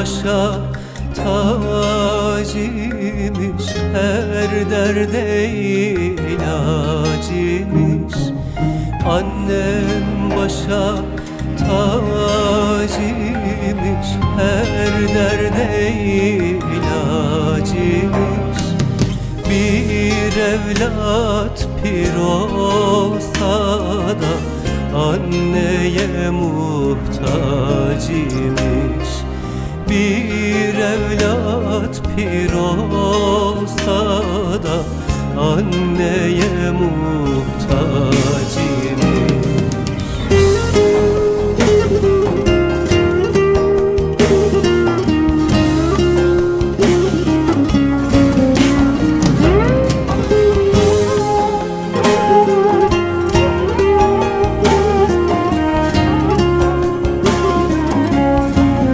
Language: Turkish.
başa tacimiş Her derde ilacıymış Annem başa tacıymış Her derde ilacıymış Bir evlat pir olsa da Anneye muhtacıymış olsa da anneye muhtaç